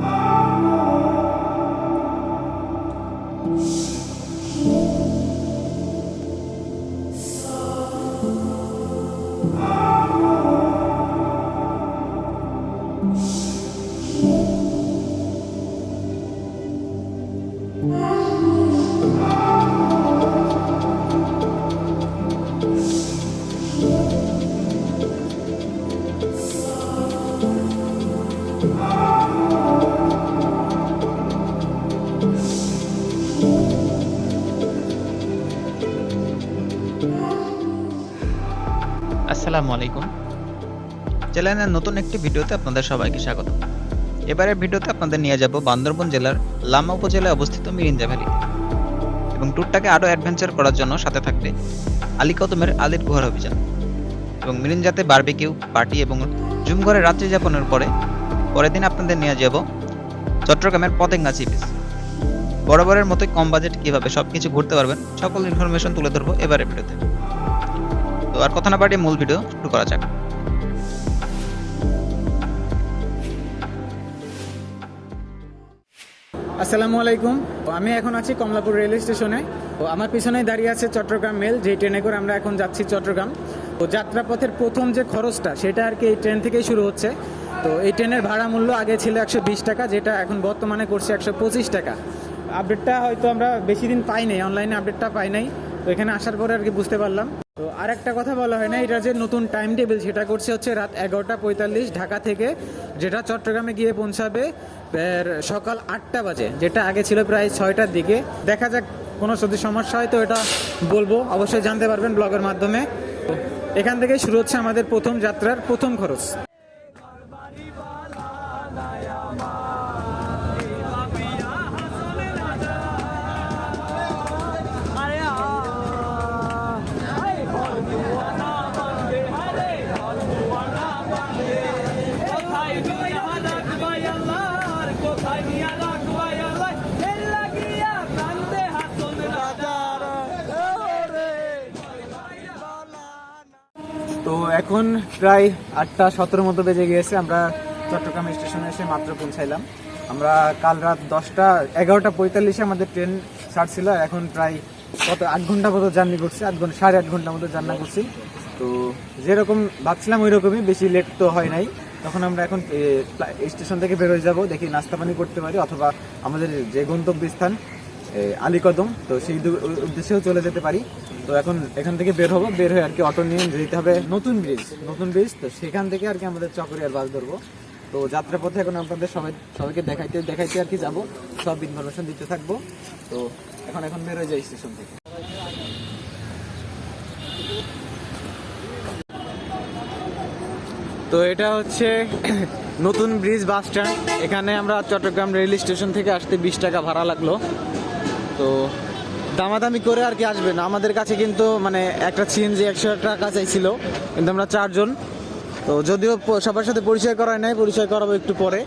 Oh. আসসালামু আলাইকুম। চ্যানেলের নতুন একটি ভিডিওতে আপনাদের সবাইকে স্বাগত। এবারের ভিডিওতে আপনাদের নিয়ে যাব বান্দরবন জেলার লামা উপজেলায় অবস্থিত মিরিঞ্জা ভ্যালিতে এবং ট্যুরটাকে আরও অ্যাডভেঞ্চার করার জন্য সাথে থাকবে আলী কদমের আলীর গুহার অভিযান। এবং মিরিঞ্জাতে বারবিকিউ, পার্টি এবং জুমঘরে রাত্রি যাপনের পরে, পরের দিন আপনাদের নিয়ে যাব চট্টগ্রামের পতেঙ্গা সি বিচ। বরাবরের মতোই কম বাজেট কীভাবে সব কিছু ঘুরতে পারবেন, সকল ইনফরমেশন তুলে ধরবো এবারের ভিডিওতে। আর কথা না বাড়িয়ে মূল ভিডিও শুরু করা যাক। আসসালামু আলাইকুম। আমি এখন আছি কমলাপুর রেল স্টেশনে। তো আমার পিছনেই দাঁড়িয়ে আছে চট্টগ্রাম মেল, যেই ট্রেনে করে আমরা এখন যাচ্ছি চট্টগ্রাম। তো যাত্রাপথের প্রথম যে খরচটা, সেটা আর কি এই ট্রেন থেকেই শুরু হচ্ছে। তো এই ট্রেনের ভাড়া মূল্য আগে ছিল একশো বিশ টাকা, যেটা এখন বর্তমানে করছে একশো পঁচিশ টাকা। আপডেটটা হয়তো আমরা বেশি দিন পাই নাই অনলাইনে আপডেটটা পাই নাই। তো এখানে আসার পরে আর কি বুঝতে পারলাম। তো আর একটা কথা বলা হয় না, এটা যে নতুন টাইম টেবিল সেটা করছে হচ্ছে রাত এগারোটা পঁয়তাল্লিশ ঢাকা থেকে, যেটা চট্টগ্রামে গিয়ে পৌঁছাবে সকাল আটটা বাজে, যেটা আগে ছিল প্রায় ছয়টার দিকে। দেখা যাক, কোনো যদি সমস্যা হয় তো এটা বলব, অবশ্যই জানতে পারবেন ব্লগের মাধ্যমে। এখান থেকে শুরু হচ্ছে আমাদের প্রথম যাত্রার প্রথম খরচ। এখন প্রায় আটটা সতেরো মতো বেজে গিয়েছে। আমরা চট্টগ্রাম স্টেশনে এসে মাত্র পৌঁছাইলাম। আমরা কাল রাত দশটা, এগারোটা পঁয়তাল্লিশে আমাদের ট্রেন ছাড়ছিল। এখন প্রায় কত, আট ঘণ্টা মতো জার্নি করছি, আট ঘণ্টা সাড়ে আট ঘণ্টা মতো জার্নি করছি। তো যেরকম ভাবছিলাম ওই রকমই বেশি লেট তো হয় নাই। তখন আমরা এখন স্টেশন থেকে বেরোয় যাব, দেখি নাস্তা পানি করতে পারি অথবা আমাদের যে গন্তব্যস্থান আলীকদম তো সেই উদ্দেশ্যেও চলে যেতে পারি। তো এখন এখান থেকে বের হব। বের হয়ে আর কি অটো নিয়ে যেতে হবে নতুন ব্রিজ নতুন ব্রিজ তো সেখান থেকে আর কি আমাদের চকরিয়ার বাস ধরবো। তো যাত্রাপথে এখন আপনাদের সবাই সবাইকে দেখাইতে দেখাইতে আর কি যাব। সব ইনফরমেশন দিতে থাকব। তো এখন এখন বের হয়ে যাই স্টেশন থেকে। তো এটা হচ্ছে নতুন ব্রিজ বাস স্ট্যান্ড এখানে আমরা চট্টগ্রাম রেল স্টেশন থেকে আসতে বিশ টাকা ভাড়া লাগল। তো দামাদামি করে আর কি আসবে না। আমাদের কাছে কিন্তু মানে একটা সিএনজি একশো টাকা চাইছিল, কিন্তু আমরা চারজন। তো যদিও সবার সাথে পরিচয় করায় নাই, পরিচয় করাবো একটু পরে।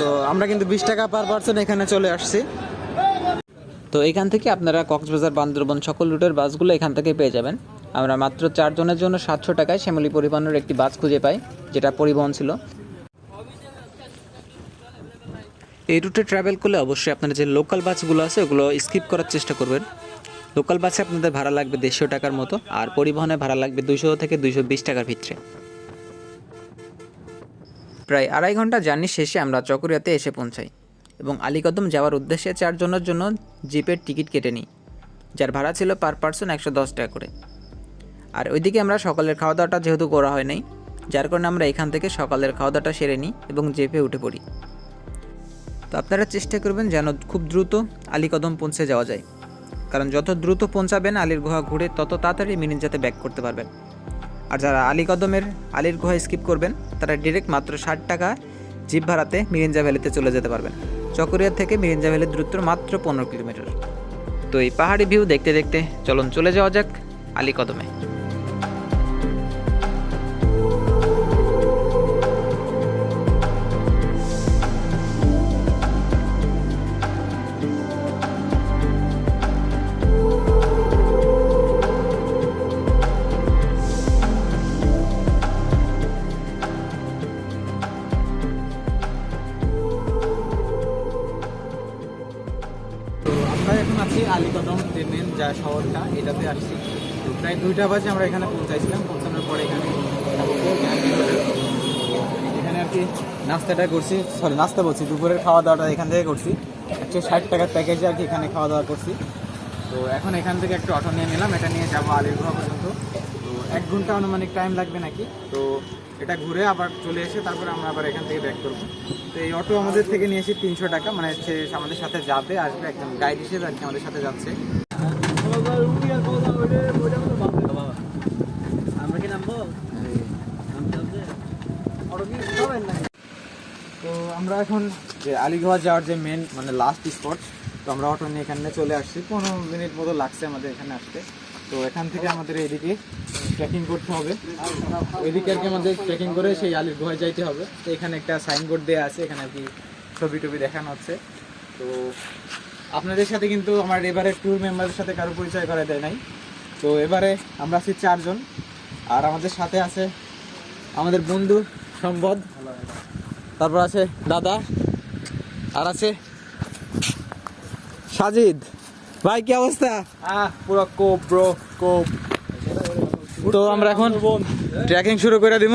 তো আমরা কিন্তু বিশ টাকা পার পার্সন এখানে চলে আসছি। তো এখান থেকে আপনারা কক্সবাজার, বান্দরবন সকল রুটের বাসগুলো এখান থেকে পেয়ে যাবেন। আমরা মাত্র চারজনের জন্য সাতশো টাকায় শ্যামলী পরিবহনের একটি বাস খুঁজে পাই, যেটা পরিবহন ছিল। এই রুটে ট্রাভেল করলে অবশ্যই আপনারা যে লোকাল বাসগুলো আছে, ওগুলো স্কিপ করার চেষ্টা করবেন। লোকাল বাসে আপনাদের ভাড়া লাগবে দেড়শো টাকার মতো, আর পরিবহনে ভাড়া লাগবে দুইশো থেকে দুইশো বিশ টাকার ভিতরে। প্রায় আড়াই ঘণ্টা জার্নি শেষে আমরা চকরিয়াতে এসে পৌঁছাই এবং আলীকদম যাওয়ার উদ্দেশ্যে চারজনের জন্য জিপের টিকিট কেটে নিই, যার ভাড়া ছিল পার পার্সন একশো দশ টাকা করে। আর ওইদিকে আমরা সকালের খাওয়া দাওয়াটা যেহেতু করা হয় নাই, যার কারণে আমরা এখান থেকে সকালের খাওয়া দাওয়াটা সেরে নিই এবং জেপে উঠে পড়ি। তো আপনারা চেষ্টা করবেন যেন খুব দ্রুত আলীকদম পৌঁছে যাওয়া যায়। কারণ যত দ্রুত পৌঁছাবেন আলীর গুহা ঘুরে তত তাড়াতাড়ি মিনিঞ্জাতে ব্যাক করতে পারবেন। আর যারা আলী কদমের, আলীর গুহা স্কিপ করবেন, তারা ডিরেক্ট মাত্র ষাট টাকা জিপ ভাড়াতে মিরিঞ্জা ভ্যালিতে চলে যেতে পারবেন। চকরিয়া থেকে মিরিঞ্জা ভ্যালির দূরত্ব মাত্র পনেরো কিলোমিটার তো এই পাহাড়ি ভিউ দেখতে দেখতে চলুন চলে যাওয়া যাক আলী যে শহরটা, এটাতে আসছি। প্রায় দুইটা বাজে আমরা এখানে পৌঁছাইছিলাম। পৌঁছানোর পরে এখানে এখানে আর কি নাস্তাটা করছি। সরি নাস্তা বলছি। দুপুরের খাওয়া দাওয়াটা এখান থেকে করছি। একশো ষাট টাকার প্যাকেজে আর কি এখানে খাওয়া দাওয়া করছি। তো এখন এখান থেকে একটা অটো নিয়ে নিলাম। এটা নিয়ে যাব আলিরগুহা পর্যন্ত। তো এক ঘণ্টা আনুমানিক টাইম লাগবে নাকি? তো এটা ঘুরে আবার চলে এসে তারপরে আমরা আবার এখান থেকে ব্যাক করব। তো এই অটো আমাদের থেকে নিয়েছি তিনশো টাকা। মানে সে আমাদের সাথে যাবে, আসবে একদম গাইড হিসেবে আর কি আমাদের সাথে যাচ্ছে আমরা কি নামবো তো আমরা এখন যে আলিগড় যাওয়ার যে মেন মানে লাস্ট স্পট তো আমরা অটো নিয়ে এখানে চলে আসছি। পনেরো মিনিট মতো লাগছে আমাদের এখানে আসতে। তো এখান থেকে আমাদের এদিকে ট্রেকিং করতে হবে। ওইদিকে আর কি আমাদের ট্রেকিং করে সেই আলির যাইতে হবে। তো এখানে একটা সাইনবোর্ড দেওয়া আছে, এখানে আর কি ছবি টবি দেখানো হচ্ছে। তো আপনাদের সাথে কিন্তু আমার এবারে ট্যুর মেম্বারের সাথে কারও পরিচয় করা দেয় নাই। তো এবারে আমরা আছি চারজন। আর আমাদের সাথে আছে আমাদের বন্ধু সম্পদ তারপর আছে দাদা আর আছে সাজিদ। ভাই কি অবস্থা? আহ পুরো কোপ ব্রো কোপ। তো আমরা এখন ট্রেকিং শুরু করে দিব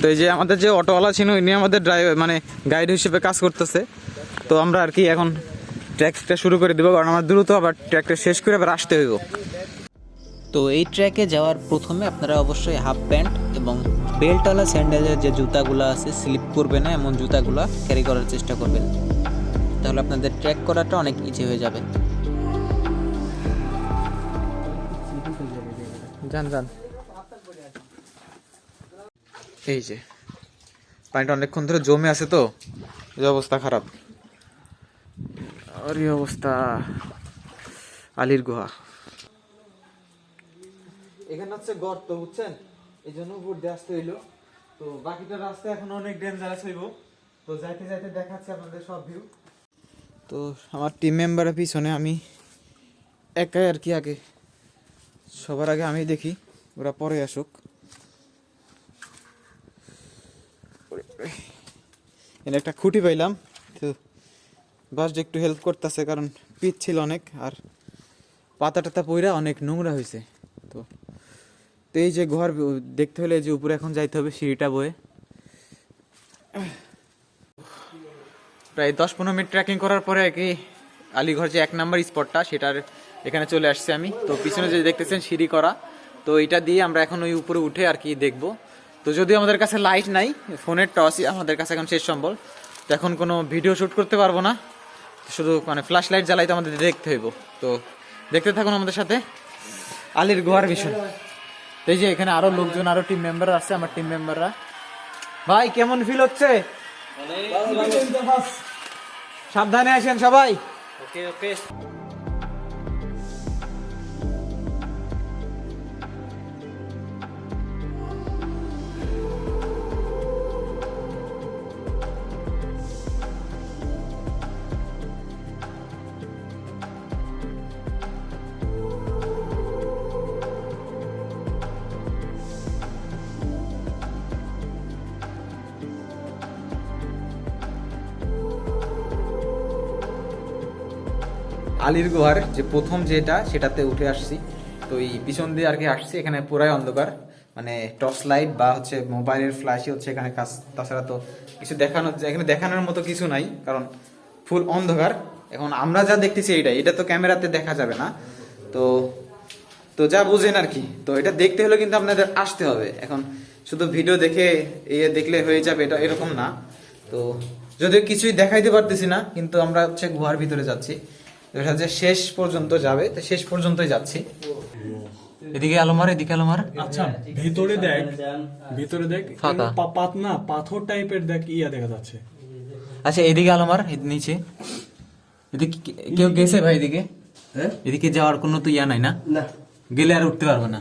তো এই যে আমাদের যে অটোওয়ালা ছিল ইনি আমাদের ড্রাইভার মানে গাইড হিসেবে কাজ করতেছে। তো আমরা আর কি এখন ট্র্যাকটা শুরু করে দিব কারণ আমার দ্রুত আবার ট্র্যাকটা শেষ করে আবার আসতে হইব। তো এই ট্র্যাকে যাওয়ার প্রথমে আপনারা অবশ্যই হাফ প্যান্ট এবং বেল্টওয়ালা স্যান্ডেলের যে জুতাগুলো আছে স্লিপ করবে না, এমন জুতাগুলো ক্যারি করার চেষ্টা করবেন। তাহলে আপনাদের ট্র্যাক করাটা অনেক ইজি হয়ে যাবে। যান যান। এই যে, পানিটা অনেকক্ষণ ধরে জমে আছে তো, এই অবস্থা খারাপ। আর অবস্থা, আলির গুহা। এখানে হচ্ছে গর্ত, বুঝছেন? এই জন্য উপর দিয়ে আসতে হইল। তো বাকিটা রাস্তা এখন অনেক ডেঞ্জারাস হইব। তো যাইতে যাইতে দেখাচ্ছে আপনাদের সব ভিউ তো আমার টিম মেম্বারের পিছনে আমি একাই আর কি আগে। সবার আগে আমি দেখি, ওরা পরে আসুক। এখানে একটা খুঁটি পাইলাম। তো বাস একটু হেল্প করতেছে, কারণ পিচ ছিল অনেক, আর পাতা টাতা পইরা অনেক নোংরা হয়েছে তো তো এই যে ঘর দেখতে হলে যে উপরে এখন যাইতে হবে সিঁড়িটা বয়ে। প্রায় দশ পনেরো মিনিট ট্রেকিং করার পরে আর কি আলিগড় যে এক নাম্বার স্পটটা সেটার এখানে চলে আসছি আমি। তো পিছনে যে দেখতেছেন সিঁড়ি করা, তো এটা দিয়ে আমরা এখন ওই উপরে উঠে আর কি দেখব। তো যদিও আমাদের কাছে লাইট নাই, ফোনের টসই আমাদের কাছে এখন শেষ সম্বল। তো এখন কোনো ভিডিও শ্যুট করতে পারব না। শুধু মানে ফ্ল্যাশ লাইট জ্বালাইতে আমাদের দেখতে হইব। তো দেখতে থাকুন আমাদের সাথে আলির গুহার বিষয় তো এই যে এখানে আরও লোকজন আরও টিম মেম্বার আছে আমার টিম মেম্বাররা ভাই কেমন ফিল হচ্ছে? সাবধানে আসেন সবাই। ওকে ওকে। আলির গুহার যে প্রথম যেটা, সেটাতে উঠে আসছি। তো এই পিছন দিয়ে আর কি আসছি এখানে পুরাই অন্ধকার। মানে টর্চ লাইট বা হচ্ছে মোবাইলের ফ্ল্যাশই হচ্ছে এখানে কাজ। তাছাড়া তো কিছু দেখানো এখানে দেখানোর মতো কিছু নাই, কারণ ফুল অন্ধকার। এখন আমরা যা দেখতেছি এইটা এটা তো ক্যামেরাতে দেখা যাবে না। তো তো যা বুঝেন আর কি। তো এটা দেখতে হলে কিন্তু আপনাদের আসতে হবে। এখন শুধু ভিডিও দেখে ইয়ে দেখলে হয়ে যাবে, এটা এরকম না। তো যদিও কিছুই দেখাইতে পারতেছি না, কিন্তু আমরা হচ্ছে গুহার ভিতরে যাচ্ছি। এটা যে শেষ পর্যন্ত যাবে তো শেষ পর্যন্তই যাচ্ছি। এদিকে আলমার এদিকে আলমার। আচ্ছা ভিতরে দেখ ভিতরে দেখ ফাঁকা। পা- পাত না পাথর টাইপের দেখ ইয়া দেখা যাচ্ছে। আচ্ছা এদিকে আলমার নিচে। এদিকে কেউ গেছে ভাই এদিকে? এদিকে যাওয়ার কোনো তো ইয়া নাই না? গেলে আর উঠতে পারবে না।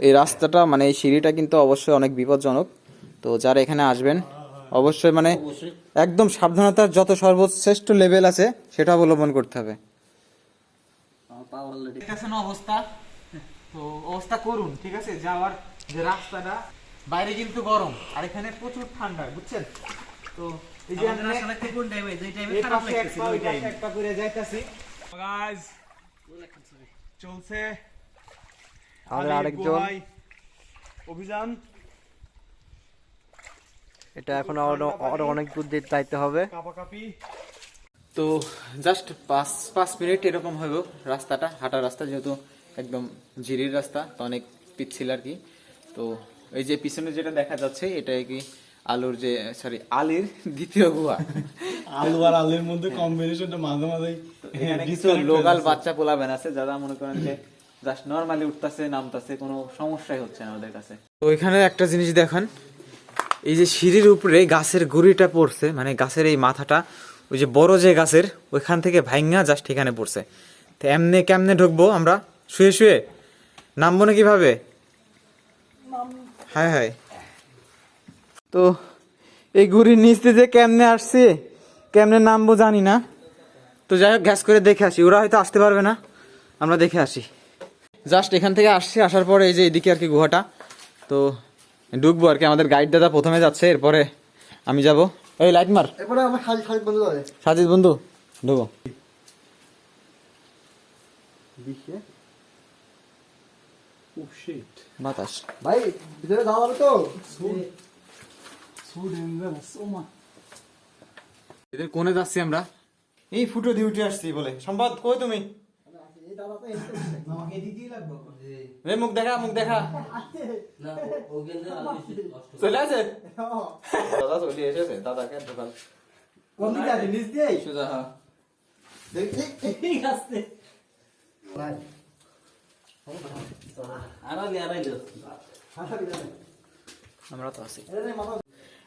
এই রাস্তাটা মানে এই সিঁড়িটা কিন্তু অবশ্যই অনেক বিপজ্জনক। তো যারা এখানে আসবেন অবশ্যই মানে একদম সাবধানতার যত সর্বশ্রেষ্ঠ লেভেল আছে সেটা অবলম্বন করতে হবে। অবস্থা? তো অবস্থা করুন ঠিক আছে? যাওয়ার যে রাস্তাটা বাইরে কিন্তু গরম আর এখানে প্রচুর ঠান্ডা বুঝছেন? তো তো এই যে আমরা পা, ওই পাশে এক পা করে যাইতাছি। গাইস চলছে। আমাদের আলী আরেকজন। অভিযান। এটা এখন আরও আরও অনেক দূর দিয়ে যাইতে হবে তো জাস্ট পাঁচ পাঁচ মিনিট এরকম হইব রাস্তাটা হাঁটার রাস্তা যেহেতু একদম ঝিরির রাস্তা তো অনেক পিচ্ছিল আর কি। তো এই যে পিছনে যেটা দেখা যাচ্ছে এটা কি আলুর যে সরি আলির দ্বিতীয় গুহা। আলু আর আলুর মধ্যে কম্বিনেশনটা মাঝে মাঝে কিছু লোকাল বাচ্চা পোলাবেন আছে যারা মনে করেন যে জাস্ট নর্মালি উঠতেছে নামতাছে কোনো সমস্যাই হচ্ছে না ওদের কাছে। তো এখানে একটা জিনিস দেখান এই যে সিঁড়ির উপরে গাছের গুড়িটা পড়ছে মানে গাছের এই মাথাটা, ওই যে বড় যে গাছের, ওইখান থেকে ভাইঙ্গা জাস্ট এখানে পড়ছে। তো এমনি কেমনে ঢুকবো আমরা? শুয়ে শুয়ে। নামবো না কীভাবে? হায় হায়। তো এই গুড়ির নিচ যে কেমনে আসছে, কেমনে নামবো জানি না। তো যাই হোক, গ্যাস করে দেখে আসি। ওরা হয়তো আসতে পারবে না। আমরা দেখে আসি। জাস্ট এখান থেকে আসছি, আসার পরে এই যে এদিকে আর কি গুহাটা। তো ঢুকবো আর কি আমাদের গাইড দাদা প্রথমে যাচ্ছে এরপরে আমি যাব। এই লাইট মার। সাজিদ বন্ধু ঢুকো। বাতাস। ভাই ভিতরে যাওয়া হবে তো? এদের কোনে যাচ্ছি আমরা। এই ফুটো দিয়ে উঠে আসছি বলে। সম্বাদ কই তুমি? রে মুখ দেখা মুখ দেখা। চলে আসে? দাদা চলে এসেছে দাদাকে ঢোকাল কোন দিকে আছে? নিচ দিয়ে সোজা হ্যাঁ। আমরা তো আছি।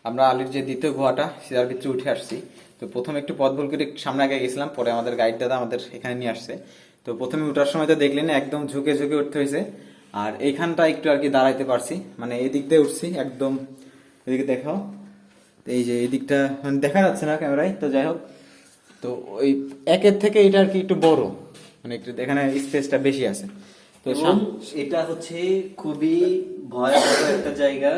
আমরা আলির যে দ্বিতীয় গুহাটা সেটার ভিতরে উঠে আসছি। তো প্রথমে একটু পথ ভুল করে একটু সামনে আগে গেছিলাম পরে আমাদের গাইড দাদা আমাদের এখানে নিয়ে আসছে। তো প্রথমে উঠার সময় তো দেখলেন একদম ঝুঁকে ঝুঁকে উঠতে হয়েছে। আর এইখানটা একটু আর কি দাঁড়াইতে পারছি। মানে এই দিক দিয়ে উঠছি একদম। এদিকে দেখাও। তো এই যে এই দিকটা মানে দেখা যাচ্ছে না ক্যামেরায় তো যাই হোক। তো ওই একের থেকে এটা আর কি একটু বড়। মানে একটু এখানে স্পেসটা বেশি আছে। তো এটা হচ্ছে খুবই ভয়াবহ একটা জায়গা।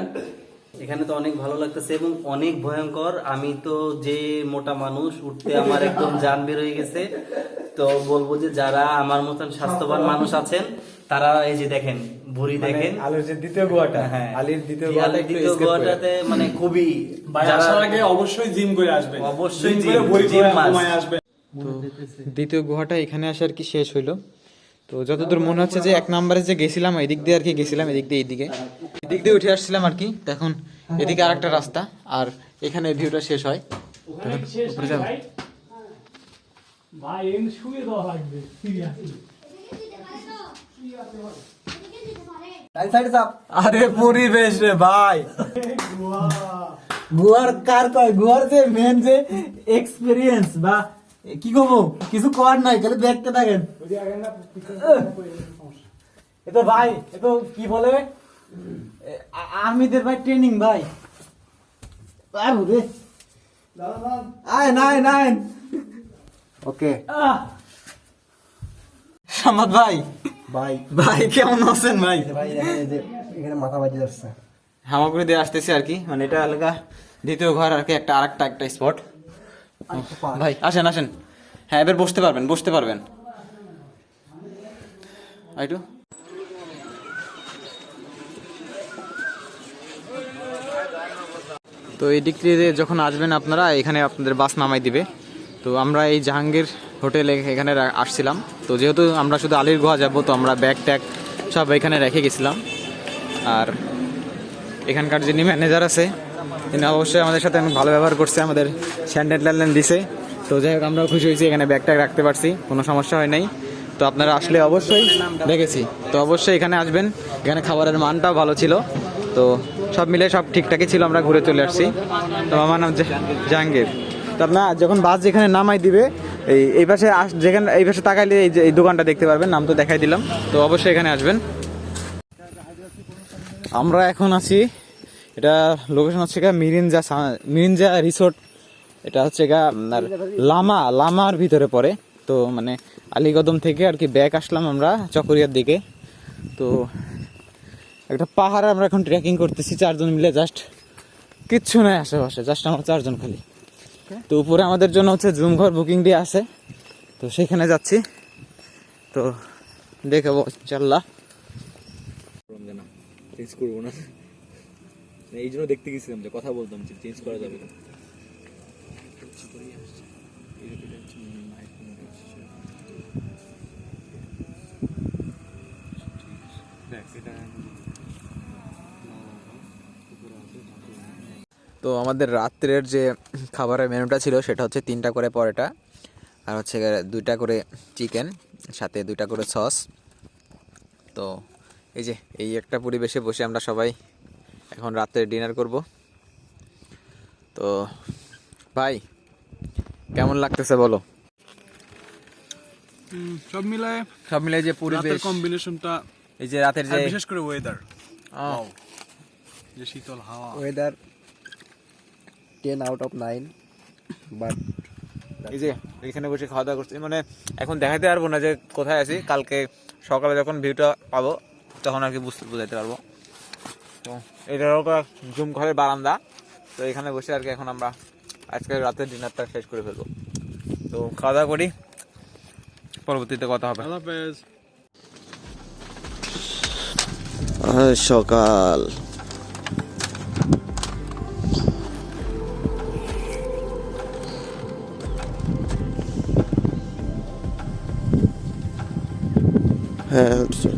এখানে তো অনেক ভালো লাগতেছে এবং অনেক ভয়ঙ্কর। আমি তো যে মোটা মানুষ উঠতে আমার একদম জান বের হয়ে গেছে। তো বলব যে যারা আমার মতন স্বাস্থ্যবান মানুষ আছেন তারা এই যে দেখেন বুড়ি দেখেন। আলোর যে দ্বিতীয় গুহাটা হ্যাঁ আলির দ্বিতীয় দ্বিতীয় গোয়াটাতে মানে খুবই আসার আগে অবশ্যই জিম করে আসবেন। অবশ্যই জিম। ঘুমায় আসবেন। তো দ্বিতীয় গুহাটা এখানে আসে আর কি শেষ হইল? তো যতদূর মনে হচ্ছে যে এক নম্বরে যে গেছিলাম এদিক দিয়ে আর কি গেছিলাম এদিক দিয়ে এইদিকে। এদিক দিয়ে উঠে আসছিলাম আর কি। এখন এদিকে আর একটা রাস্তা আর এখানে ভিউটা শেষ হয় ওখানে শেষ উপরে যাব। ভাই ভাই শুয়ে দেওয়া লাগবে সিরিয়াসলি আরে পরিবেশ রে ভাই। গুয়ার কার কয়? গুয়ার যে মেন যে এক্সপেরিয়েন্স বা কি কব কিছু করার নাই খালি দেখতে থাকেন। এ তো ভাই এ তো কি বলে? আর্মিদের ভাই ট্রেনিং ভাই। আয় নাই নাই ওকে সামাদ ভাই। ভাই। ভাই কেমন আছেন ভাই? ভাই এখানে মাথা বাজি যাচ্ছে হামাগুড়ি দিয়ে আসতেছি আর কি। মানে এটা এলাকা দ্বিতীয় ঘর আর কি একটা আরেকটা একটা স্পট ভাই আসেন আসেন। হ্যাঁ এবার বসতে পারবেন বসতে পারবেন। আইটু। তো এই দিক দিয়ে যখন আসবেন আপনারা এখানে আপনাদের বাস নামাই দিবে। তো আমরা এই জাহাঙ্গীর হোটেলে এখানে আসছিলাম। তো যেহেতু আমরা শুধু আলির গুহা যাব, তো আমরা ব্যাগ ট্যাগ সব এখানে রেখে গেছিলাম। আর এখানকার যিনি ম্যানেজার আছে, তিনি অবশ্যই আমাদের সাথে অনেক ভালো ব্যবহার করছে, আমাদের স্যান্ডেল ট্যান্ডেল দিছে। তো যাই হোক, আমরাও খুশি হয়েছি, এখানে ব্যাগ ট্যাগ রাখতে পারছি, কোনো সমস্যা হয় নাই। তো আপনারা আসলে অবশ্যই দেখেছি। তো অবশ্যই এখানে আসবেন, এখানে খাবারের মানটাও ভালো ছিল। তো সব মিলে সব ঠিকঠাকই ছিল, আমরা ঘুরে চলে আসছি। তো আমার নাম জাহাঙ্গীর। আপনার যখন বাস যেখানে নামাই দিবে, এই এই পাশে আস- যেখানে, এই পাশে তাকাইলে এই যে, এই দোকানটা দেখতে পারবেন, নাম তো দেখাই দিলাম। তো অবশ্যই এখানে আসবেন। আমরা এখন আছি, এটা লোকেশন হচ্ছে গা মিরিঞ্জা মিরিঞ্জা রিসোর্ট এটা হচ্ছে গা আপনার লামা, লামার ভিতরে পড়ে। তো মানে আলীকদম থেকে আর কি ব্যাক আসলাম আমরা চকরিয়ার দিকে। তো একটা পাহাড়ে আমরা এখন ট্রেকিং করতেছি, চারজন মিলে জাস্ট কিচ্ছু নাই আশেপাশে জাস্ট আমরা চারজন খালি। তো উপরে আমাদের জন্য হচ্ছে জুম ঘর বুকিং দিয়ে আছে। তো সেখানে যাচ্ছি। তো দেখাবো ইনশাল্লাহ চেঞ্জ করব না। এই জন্য দেখতে গেছিলাম যে কথা বলতাম যে চেঞ্জ করা যাবে না। তো আমাদের রাত্রের যে খাবারের মেনুটা ছিল সেটা হচ্ছে তিনটা করে পরোটা আর হচ্ছে দুইটা করে চিকেন সাথে দুইটা করে সস। তো এই যে এই একটা পরিবেশে বসে আমরা সবাই এখন রাত্রে ডিনার করব। তো ভাই কেমন লাগতেছে বলো? সব মিলায় সব মিলে যে পরিবেশ কম্বিনেশনটা এই যে রাতের যে বিশেষ করে ওয়েদার যে শীতল হাওয়া। Weather ten out of nine but এই যে এখানে বসে খাওয়া দাওয়া করছি। মানে এখন দেখাতে পারব না যে কোথায় আছি। কালকে সকালে যখন ভিউটা পাবো তখন আর কি বুঝতে বুঝাইতে পারব। তো এটা হলো জুম ঘরের বারান্দা। তো এখানে বসে আর কি এখন আমরা আজকে রাতের ডিনারটা শেষ করে ফেলব। তো খাওয়া দাওয়া করি। পরবর্তীতে কথা হবে। আল্লাহ হাফেজ সকাল হ্যাঁ হচ্ছে।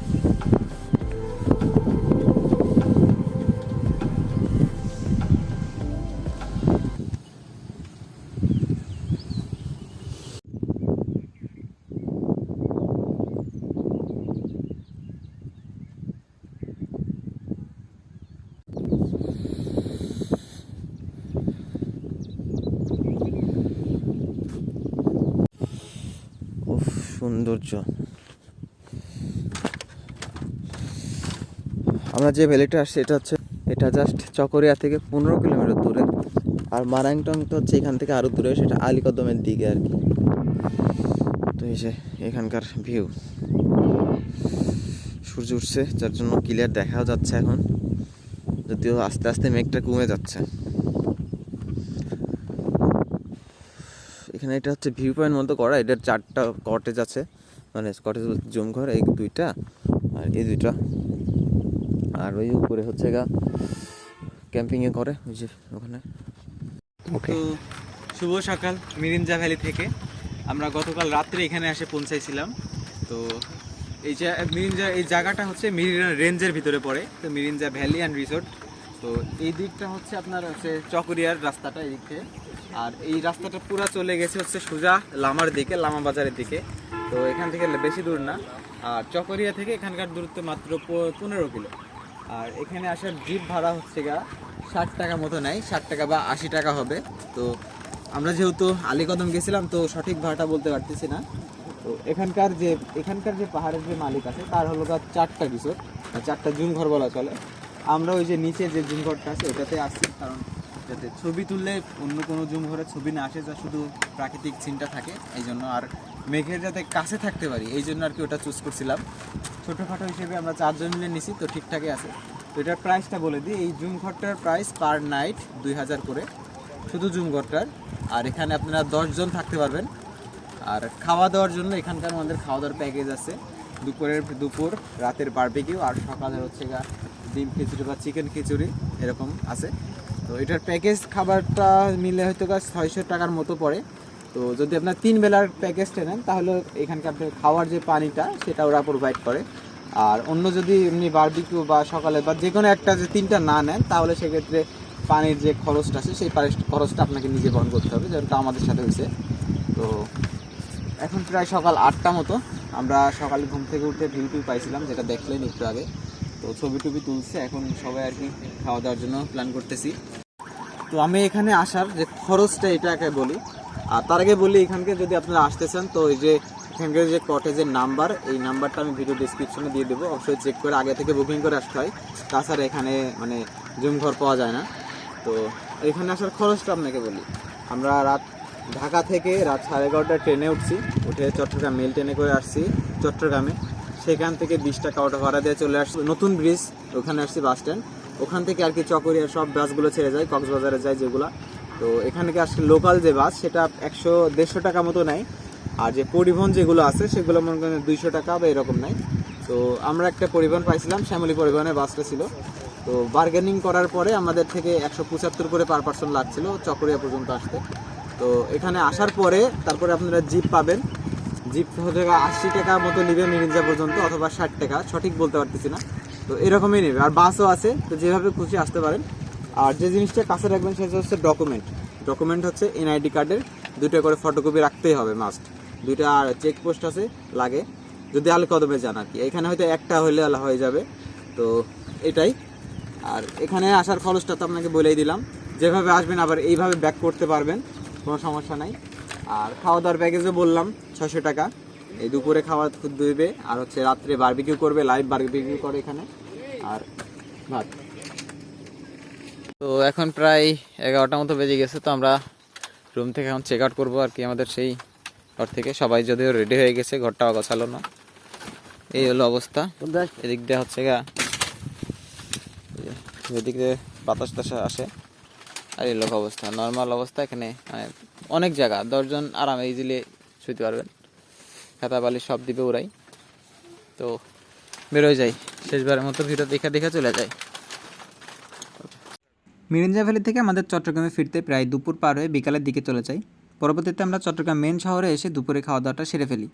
উফ সৌন্দর্য আমরা যে ভ্যালিটা আসছি এটা হচ্ছে এটা জাস্ট চকরিয়া থেকে পনেরো কিলোমিটার দূরে। আর মারাংটং তো হচ্ছে এখান থেকে আরও দূরে, সেটা আলীকদমের দিকে আর কি। তো এই যে এখানকার ভিউ সূর্য উঠছে, যার জন্য ক্লিয়ার দেখাও যাচ্ছে এখন। যদিও আস্তে আস্তে মেঘটা কমে যাচ্ছে। এখানে এটা হচ্ছে ভিউ পয়েন্ট মতো করা, এটার চারটা কটেজ আছে। মানে কটেজ জুম ঘর এই দুইটা, আর এই দুইটা। আর ওই উপরে হচ্ছে গা ক্যাম্পিংয়ে করে ওই যে ওখানে। ওকে তো শুভ সকাল মিরিঞ্জা ভ্যালি থেকে। আমরা গতকাল রাত্রে এখানে এসে পৌঁছাইছিলাম। তো এই যে মিরিঞ্জা এই জায়গাটা হচ্ছে মিরিঞ্জা রেঞ্জের ভিতরে পড়ে তো মিরিঞ্জা ভ্যালি অ্যান্ড রিসোর্ট। তো এই দিকটা হচ্ছে আপনার হচ্ছে চকরিয়ার রাস্তাটা এই দিক থেকে। আর এই রাস্তাটা পুরো চলে গেছে হচ্ছে সোজা লামার দিকে লামা বাজারের দিকে। তো এখান থেকে বেশি দূর না। আর চকরিয়া থেকে এখানকার দূরত্ব মাত্র প- পনেরো কিলো। আর এখানে আসার জিপ ভাড়া হচ্ছে গা ষাট টাকা মতো নেয়, ষাট টাকা বা আশি টাকা হবে। তো আমরা যেহেতু আলীকদম গেছিলাম, তো সঠিক ভাড়াটা বলতে পারতেছি না। তো এখানকার যে এখানকার যে পাহাড়ের যে মালিক আছে, তার হলো গা চারটা রিসোর্ট চারটা জুম ঘর বলা চলে। আমরা ওই যে নিচে যে জুম ঘরটা আছে, ওটাতে আসছি কারণ যাতে ছবি তুললে অন্য কোনো জুম ঘরে ছবি না আসে, যা শুধু প্রাকৃতিক সিনটা থাকে এই জন্য আর মেঘের যাতে কাছে থাকতে পারি, এই জন্য আর কি ওটা চুজ করছিলাম। ছোটোখাটো হিসেবে আমরা চারজন মিলে নিছি, তো ঠিকঠাকই আছে। তো এটার প্রাইসটা বলে দিই, এই জুম ঘরটার প্রাইস পার নাইট দুই হাজার করে। শুধু জুম ঘরটার। আর এখানে আপনারা দশজন থাকতে পারবেন। আর খাওয়া দাওয়ার জন্য এখানকার আমাদের খাওয়া দাওয়ার প্যাকেজ আছে। দুপুরের, দুপুর, রাতের বারবিকিউ আর সকালের হচ্ছে গা ডিম খিচুড়ি বা চিকেন খিচুড়ি, এরকম আছে। তো এটার প্যাকেজ খাবারটা মিলে হয়তো গা ছয়শো টাকার মতো পড়ে। তো যদি আপনার তিন বেলার প্যাকেজটা নেন, তাহলে এখানকার আপনার খাওয়ার যে পানিটা, সেটা ওরা প্রোভাইড করে। আর অন্য যদি এমনি বারবিকিউ বা সকালে বা যে কোনো একটা যে তিনটা না নেন, তাহলে সেক্ষেত্রে পানির যে খরচটা আছে, সেই খরচটা আপনাকে নিজে বহন করতে হবে যেটা আমাদের সাথে হয়েছে। তো এখন প্রায় সকাল আটটা মতো। আমরা সকালে ঘুম থেকে উঠে ভিউ টিউ পাইছিলাম, যেটা দেখলেন একটু আগে। তো ছবি টবি তুলছে, এখন সবাই আর কি খাওয়া দাওয়ার জন্য প্ল্যান করতেছি। তো আমি এখানে আসার যে খরচটা, এটা এটাকে বলি। আর তার আগে বলি, এখানকে যদি আপনারা আসতে চান, তো এই যে এখানকার যে কটেজের নাম্বার এই নাম্বারটা আমি ভিডিও ডিসক্রিপশনে দিয়ে দেবো। অবশ্যই চেক করে আগে থেকে বুকিং করে আসতে হয়। তাছাড়া এখানে মানে জুম ঘর পাওয়া যায় না। তো এখানে আসার খরচটা আপনাকে বলি। আমরা রাত ঢাকা থেকে রাত সাড়ে এগারোটায় ট্রেনে উঠছি। উঠে চট্টগ্রাম মেল ট্রেনে করে আসছি চট্টগ্রামে। সেখান থেকে বিশ টাকা অটো ভাড়া দিয়ে চলে আসছি। নতুন ব্রিজ ওখানে আসছি বাস স্ট্যান্ড ওখান থেকে আর কি চকরিয়ার সব বাসগুলো ছেড়ে যায়, কক্সবাজারে যায় যেগুলা। তো এখান থেকে আসলে লোকাল যে বাস সেটা একশো দেড়শো টাকা মতো নেয়। আর যে পরিবহন যেগুলো আছে, সেগুলো মনে করেন দুইশো টাকা বা এরকম নেয়। তো আমরা একটা পরিবহন পাইছিলাম, শ্যামলী পরিবহনের বাসটা ছিল। তো বার্গেনিং করার পরে আমাদের থেকে একশো পঁচাত্তর করে পার পার্সন লাগছিল, চকরিয়া পর্যন্ত আসতে। তো এখানে আসার পরে তারপরে আপনারা জিপ পাবেন। জিপ হচ্ছে আশি টাকা মতো নেবে মিরিঞ্জা পর্যন্ত, অথবা ষাট টাকা, সঠিক বলতে পারতেছি না। তো এরকমই নেবে। আর বাসও আছে, তো যেভাবে খুশি আসতে পারেন। আর যে জিনিসটা কাছে রাখবেন সেটা হচ্ছে ডকুমেন্ট ডকুমেন্ট হচ্ছে এনআইডি কার্ডের দুটো করে ফটোকপি রাখতেই হবে মাস্ট দুইটা আর চেকপোস্ট আছে, লাগে। যদি আল কদমে যান আর কি। এখানে হয়তো একটা হলে আলা হয়ে যাবে। তো এটাই। আর এখানে আসার খরচটা তো আপনাকে বলেই দিলাম। যেভাবে আসবেন আবার এইভাবে ব্যাক করতে পারবেন, কোনো সমস্যা নাই। আর খাওয়া দাওয়ার প্যাকেজও বললাম ছশো টাকা। এই দুপুরে খাওয়া দেবে আর হচ্ছে রাত্রে বারবিকিউ করবে লাইভ বারবিকিউ করে এখানে। আর ভাত। তো এখন প্রায় এগারোটা মতো বেজে গেছে তো আমরা রুম থেকে এখন চেক আউট করব আর কি আমাদের সেই ঘর থেকে। সবাই যদিও রেডি হয়ে গেছে ঘরটাও গোছালো না। এই হলো অবস্থা। এদিক দিয়ে হচ্ছে গা এদিক দিয়ে বাতাস টাতাস আসে। আর এই লোক অবস্থা নর্মাল অবস্থা এখানে মানে অনেক জায়গা দশজন আরামে ইজিলি শুইতে পারবেন। খাতা বালি সব দিবে ওরাই। তো বেরোয় যাই শেষবারের মতো ভিডিও দেখে দেখে চলে যায়। মিরিঞ্জা ভ্যালি থেকে আমাদের চট্টগ্রামে ফিরতে প্রায় দুপুর পার হয়ে বিকালের দিকে চলে যাই। পরবর্তীতে আমরা চট্টগ্রাম মেন শহরে এসে দুপুরে খাওয়া দাওয়াটা সেরে ফেলি।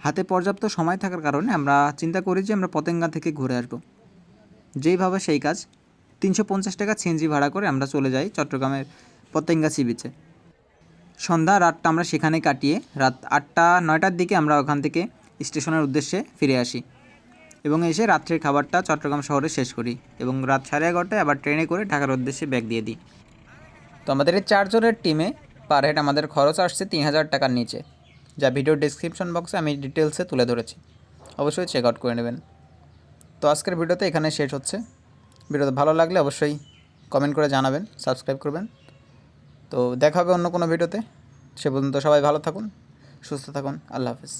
হাতে পর্যাপ্ত সময় থাকার কারণে আমরা চিন্তা করি যে আমরা পতেঙ্গা থেকে ঘুরে আসব। যেইভাবে সেই কাজ, তিনশো পঞ্চাশ টাকা সিএনজি ভাড়া করে আমরা চলে যাই চট্টগ্রামের পতেঙ্গা সি বিচে। সন্ধ্যা রাতটা আমরা সেখানে কাটিয়ে রাত আটটা নয়টার দিকে আমরা ওখান থেকে স্টেশনের উদ্দেশ্যে ফিরে আসি। এবং এসে রাত্রের খাবারটা চট্টগ্রাম শহরে শেষ করি এবং রাত সাড়ে এগারোটায় আবার ট্রেনে করে ঢাকার উদ্দেশ্যে ব্যাগ দিয়ে দিই। তো আমাদের এই চারজনের টিমে পার হেড আমাদের খরচ আসছে তিন হাজার টাকার নিচে। যা ভিডিও ডিসক্রিপশন বক্সে আমি ডিটেলসে তুলে ধরেছি। অবশ্যই চেক আউট করে নেবেন। তো আজকের ভিডিওতে এখানে শেষ হচ্ছে। ভিডিওতে ভালো লাগলে অবশ্যই কমেন্ট করে জানাবেন সাবস্ক্রাইব করবেন। তো দেখা হবে অন্য কোনো ভিডিওতে। সে পর্যন্ত সবাই ভালো থাকুন, সুস্থ থাকুন। আল্লাহ হাফিজ।